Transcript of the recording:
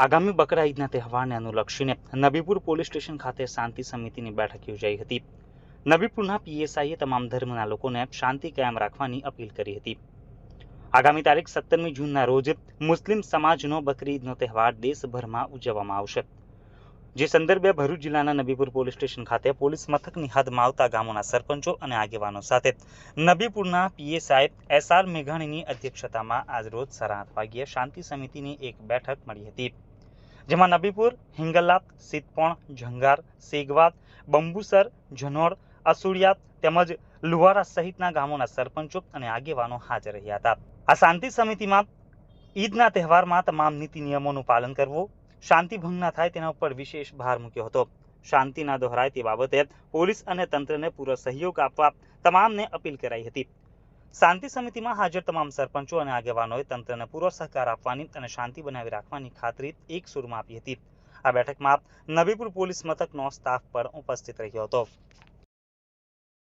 આગામી બકરા ઈદના તહેવારને અનુલક્ષીને નબીપુર પોલીસ સ્ટેશન ખાતે શાંતિ સમિતિની બેઠક યોજાઈ હતી. નબીપુરના પીએસઆઈએ તમામ ધર્મના લોકોને શાંતિ કાયમ રાખવાની અપીલ કરી હતી. આગામી તારીખ સત્તરમી જૂનના રોજ મુસ્લિમ સમાજનો બકરી ઈદનો તહેવાર દેશભરમાં ઉજવવામાં આવશે. જે સંદર્ભે ભરૂચ જિલ્લાના નબીપુર પોલીસ સ્ટેશન ખાતે પોલીસ મથકની હદમાં આવતા ગામોના સરપંચો અને આગેવાનો સાથે નબીપુરના પીએસઆઈ એસઆર મેઘાણીની અધ્યક્ષતામાં આજરોજ સાડા આઠ વાગ્યે શાંતિ સમિતિની એક બેઠક મળી હતી. જેમાં નબીપુર, હિંગલાત સિતપણ જંગાર સેગવાત બંબુસર, જનોર અસુડિયાત તેમજ લુવારા સહિતના ગામોના સરપંચો અને આગેવાનો હાજર રહ્યા હતા. આ શાંતિ સમિતિમાં ઈદના તહેવારમાં તમામ નીતિ નિયમોનું પાલન કરવું, શાંતિ ભંગ ના થાય તેના ઉપર વિશેષ ભાર મૂક્યો હતો. શાંતિ ના દોહરાય તે બાબતે પોલીસ અને તંત્રને પૂરો સહયોગ આપવા તમામને અપીલ કરાઈ હતી. શાંતિ સમિતિમાં હાજર તમામ સરપંચો અને આગેવાનોએ તંત્રને પૂરો સહકાર આપવાની અને શાંતિ બનાવી રાખવાની ખાતરી એક સુરમાં આપી હતી. આ બેઠકમાં નબીપુર પોલીસ મથકનો સ્ટાફ પણ ઉપસ્થિત રહ્યો હતો.